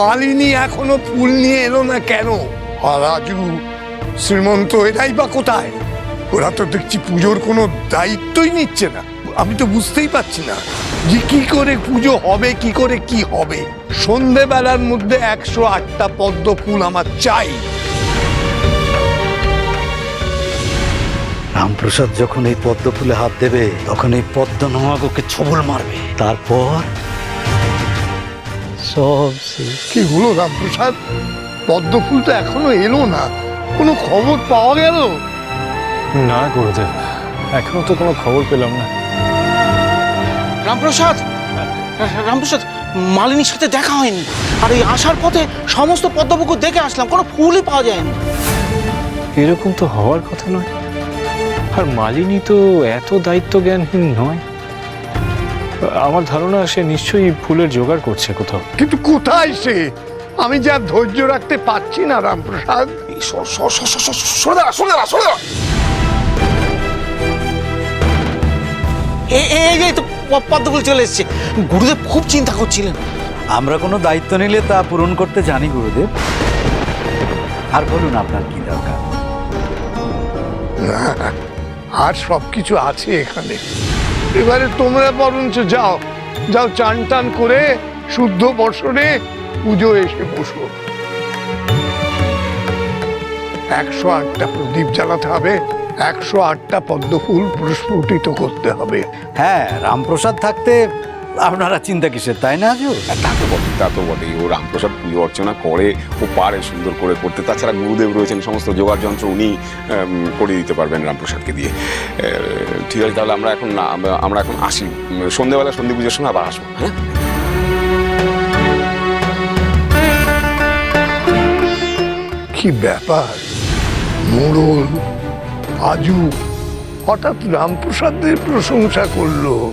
মালিনী এখনও ফুল নিয়ে এলো না কেন? আর রাজু, শ্রীমন্ত, এরাই বা কোথায়? ওরা তো দেখছি পুজোর কোনো দায়িত্বই নিচ্ছে না। আমি তো বুঝতেই পারছি না যে কি করে পুজো হবে, কি করে কি হবে। সন্ধেবেলার মধ্যে একশো আটটা পদ্ম ফুল আমার চাই। রামপ্রসাদ যখন এই পদ্ম ফুলে হাত দেবে, তখন এই পদ্ম নমাগোকে ছবল মারবে। তারপর সব শেষ। কি হলো রামপ্রসাদ? পদ্ম ফুল তো এখনও এলো না। কোনো খবর পাওয়া গেল? না গুরুদেব এখনও তো কোনো খবর পেলাম না। রামপ্রসাদ? রামপ্রসাদ মালিনীর সাথে দেখা হয়নি। আর এই আসার পথে সমস্ত পদ্মপুকুর দেখে আসলাম কোনো ফুলই পাওয়া যায়নি। এরকম তো হওয়ার কথা নয়। আর মালিনী তো এত দায়িত্ব জ্ঞানহীন নয়। আমার ধারণা সে নিশ্চয়ই ফুলের জোগাড় করছে কোথাও। কিন্তু কোথায় সে? আমি যা ধৈর্য রাখতে পারছি না রামপ্রসাদ। এই সর দাঁড়া সরে দাঁড়া সরে দাঁড়া। এই এই তো প- পদ্মফুল চলে এসেছে। গুরুদেব খুব চিন্তা করছিলেন। আমরা কোনো দায়িত্ব নিলে তা পূরণ করতে জানি গুরুদেব। আর বলুন আপনার কি দরকার? আর সব কিছু আছে এখানে। এবারে তোমরা বরঞ্চ যাও। যাও চান টান করে শুদ্ধ বর্ষণে পুজো এসে বসো। একশো আটটা প্রদীপ জ্বালাতে হবে, একশো আটটা পদ্মফুল প্রস্ফুটিত করতে হবে। হ্যাঁ রামপ্রসাদ থাকতে আপনারা চিন্তা কিসের তাই না আজও? তা তো বটে তা তো বটেই। ও রামপ্রসাদ পুজো অর্চনা করে ও পারে সুন্দর করে করতে। তাছাড়া গুরুদেব রয়েছেন সমস্ত যোগার যন্ত্র উনি করে দিতে পারবেন রামপ্রসাদকে দিয়ে। ঠিক আছে তাহলে আমরা এখন আমরা- এখন আসি। উম, সন্ধেবেলা সন্ধে পুজোর সময় আবার আসব হ্যাঁ? কি ব্যাপার? মোড়ল আজু হঠাৎ রামপ্রসাদের প্রশংসা করল?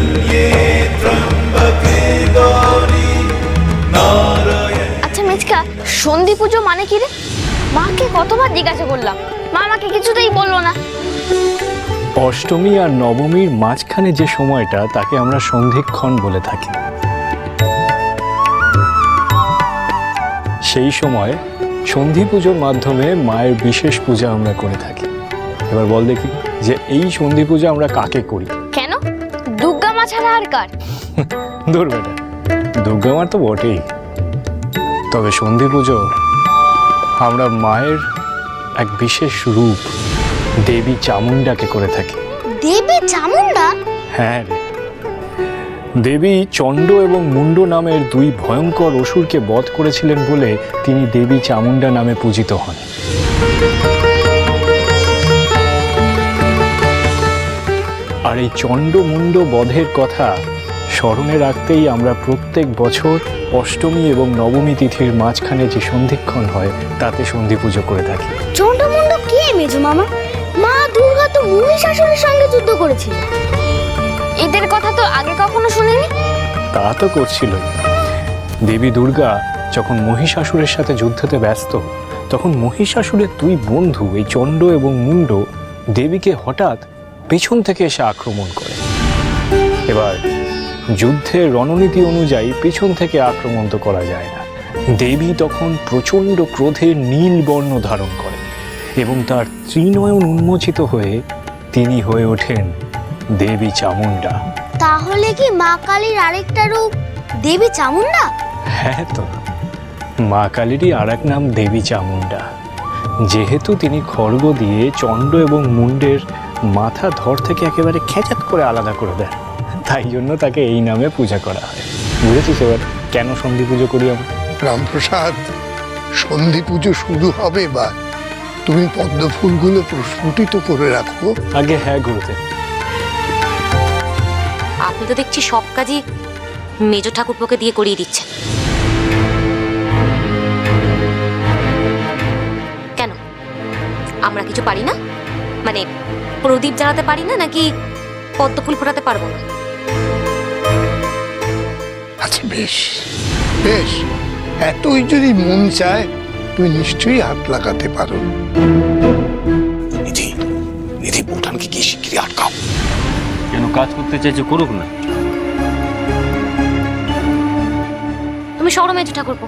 সন্ধি পুজো মানে কি রে? মাকে কতবার জিজ্ঞাসা করলাম। মা আমাকে কিছুতেই বলল না। অষ্টমী আর নবমীর মাঝখানে যে সময়টা তাকে আমরা সন্ধিক্ষণ বলে থাকি। সেই সময় সন্ধি পুজোর মাধ্যমে মায়ের বিশেষ পূজা আমরা করে থাকি। এবার বল দেখি যে এই সন্ধি পূজা আমরা কাকে করি? কেন? দুর্গা মা ছাড়া আর কার? ধর বেটা দুর্গা মার তো বটেই। তবে সন্ধি পুজো আমরা মায়ের এক বিশেষ রূপ দেবী চামুণ্ডাকে করে থাকি। দেবী চামুন্ডা হ্যাঁ রে। দেবী চণ্ড এবং মুন্ড নামের দুই ভয়ঙ্কর অসুরকে বধ করেছিলেন বলে তিনি দেবী চামুণ্ডা নামে পূজিত হন। আর এই চণ্ড মুন্ড বধের কথা স্মরণে রাখতেই আমরা প্রত্যেক বছর অষ্টমী এবং নবমী তিথির মাঝখানে যে সন্ধিক্ষণ হয় তাতে সন্ধি পুজো করে থাকি। চন্ডমুন্ড কে মেজু মামা? মা দুর্গা তো মহিষাসুরের সঙ্গে যুদ্ধ করেছিল। এদের কথা তো আগে কখনো শুনিনি? তা তো করছিল দেবী দুর্গা যখন মহিষাসুরের সাথে যুদ্ধতে ব্যস্ত তখন মহিষাসুরের দুই বন্ধু এই চণ্ড এবং মুন্ড দেবীকে হঠাৎ পেছন থেকে এসে আক্রমণ করে। এবার যুদ্ধের রণনীতি অনুযায়ী পেছন থেকে আক্রমণ তো করা যায় না। দেবী তখন প্রচণ্ড ক্রোধে নীল বর্ণ ধারণ করেন এবং তার ত্রিনয়ন উন্মোচিত হয়ে তিনি হয়ে ওঠেন দেবী চামুন্ডা তাহলে কি মা কালীর আরেকটা রূপ দেবী চামুন্ডা হ্যাঁ তো মা কালীরই আর এক নাম দেবী চামুন্ডা যেহেতু তিনি খড়গ দিয়ে চণ্ড এবং মুন্ডের মাথা ধর থেকে একেবারে খেচাত করে আলাদা করে দেন। তাই জন্য তাকে এই নামে পূজা করা হয়। বুঝেছিস এবার? কেন সন্ধি পুজো করি আমরা? রামপ্রসাদ সন্ধি পুজো শুরু হবে বা তুমি পদ্ম ফুলগুলো প্রস্ফুটিত করে রাখো। আগে হ্যাঁ গুরুদেব। আপনি তো দেখছি সব কাজই মেজ ঠাকুরপোকে দিয়ে করিয়ে দিচ্ছেন। কেন? আমরা কিছু পারি না? মানে প্রদীপ জ্বালাতে পারি না নাকি পদ্ম ফুল ফোটাতে পারব না? আচ্ছা বেশ। বেশ এতই যদি মন চায় তুমি নিশ্চয়ই হাত লাগাতে পারো। নিধি নিধি বৌঠানকে গিয়ে শিগগিরই আটকাও। কেন কাজ করতে চাইছে করুক না। তুমি সরো মেজু ঠাকুরপো।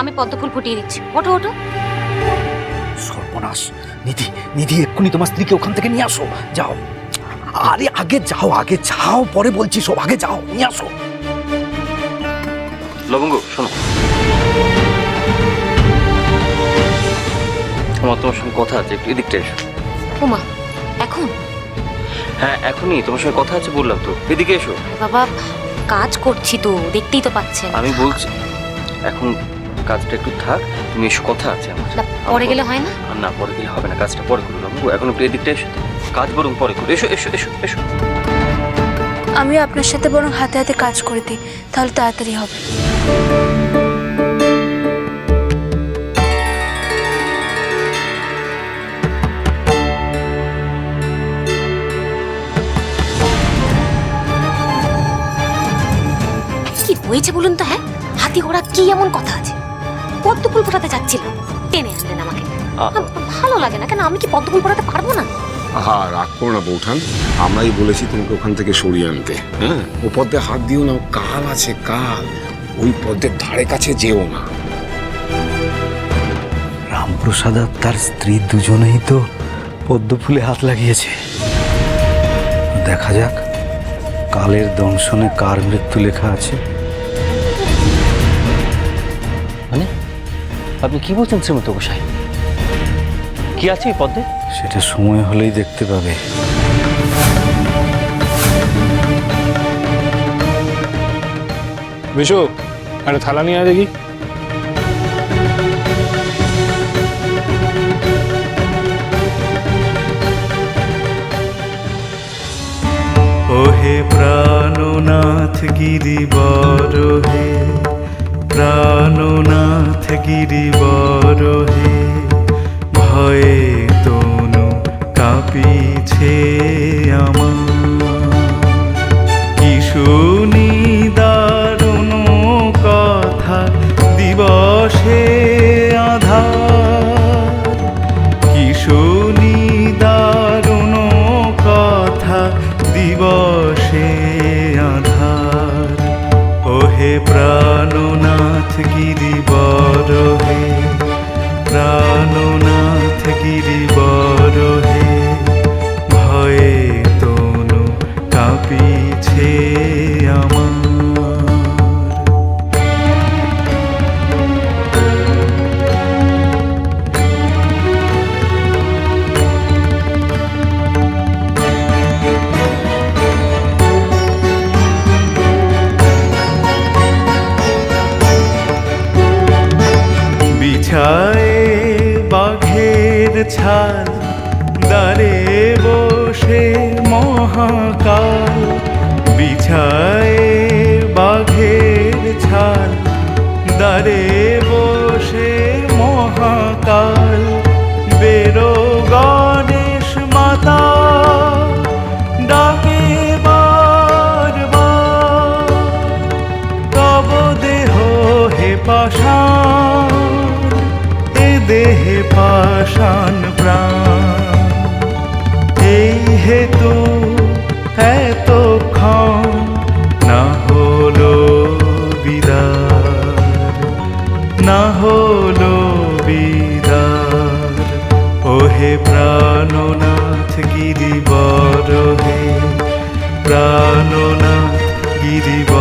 আমি পদ্ম ফুল ফুটিয়ে দিচ্ছি। ওঠো ওঠো। সর্বনাশ। নিধি নিধি এক্ষুনি তোমার স্ত্রীকে ওখান থেকে নিয়ে আসো। যাও। আরে আগে যাও আগে যাও পরে বলছি সব আগে যাও নিয়ে আসো। লবঙ্গ শোনো। আমার তোমার সঙ্গে কথা আছে একটু এদিকটা এসো। উমা এখন? হ্যাঁ এখনই তোমার সঙ্গে কথা আছে বললাম তো। এদিকে এসো। বাবা কাজ করছি তো দেখতেই তো পাচ্ছেন। আমি বলছি এখন কাজটা একটু থাক তুমি এসো কথা আছে আমার। না, পরে গেলে হয় না? আর না পরে গেলে হবে না কাজটা পরে করো লবঙ্গ এখন একটু এদিকটা এসো। কাজ বরং পরে করো এসো এসো এসো এসো। আমি আপনার সাথে বরং হাতে হাতে কাজ করে দিই তাহলে তাড়াতাড়ি হবে। কি হয়েছে বলুন তো হ্যাঁ? হাতি ঘোড়া কি এমন কথা আছে? পদ্ম ফুল ফোটাতে যাচ্ছিলাম টেনে আনলেন আমাকে। ভালো লাগে না কেন আমি কি পদ্ম ফুল ফোটাতে পারব না? আহা, রাগ করো না বৌঠান। আমরাই বলেছি তোমাকে ওখান থেকে সরিয়ে আনতে। হ্যাঁ? ও পদ্মে হাত দিও না কাল আছে, কাল। ওই পদ্মের ধারে কাছে যেও না। রামপ্রসাদ আর তার স্ত্রী দুজনেই তো পদ্ম ফুলে হাত লাগিয়েছে। দেখা যাক, কালের দংশনে কার মৃত্যু লেখা আছে। মানে আপনি কি বলছেন শ্রীমন্ত গোসাই? কি আছে এই পদ্মে? সেটা সময় হলেই দেখতে পাবে। বিশু আরে থালা নিয়ে আয় দেখি। ওহে প্রাণনাথ গিরিবর হে প্রাণনাথ গিরিবর হে ভয়ে মিছে ছাল দাঁড়ে বসে মহাকাল বিছায়ে বাঘের ছাল দাঁড়ে বসে মহাকাল। এই হেতু এতক্ষণ না হলো বিদার, না হলো বিদার। ওহে প্রাণনাথ গিরিবর হে প্রাণনাথ গিরিবর।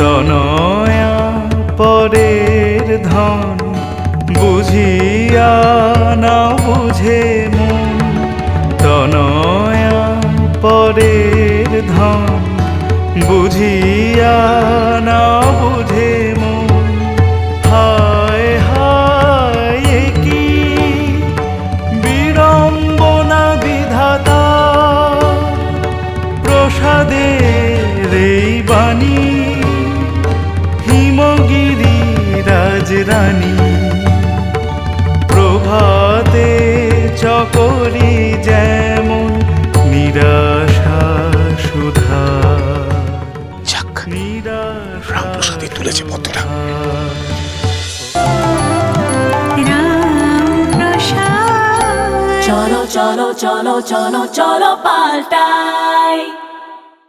তনয়া পরের ধন বুঝিয়া না বুঝে মন। তনয়া পরের ধন বুঝিয়া না চলো চলো পাল্টাই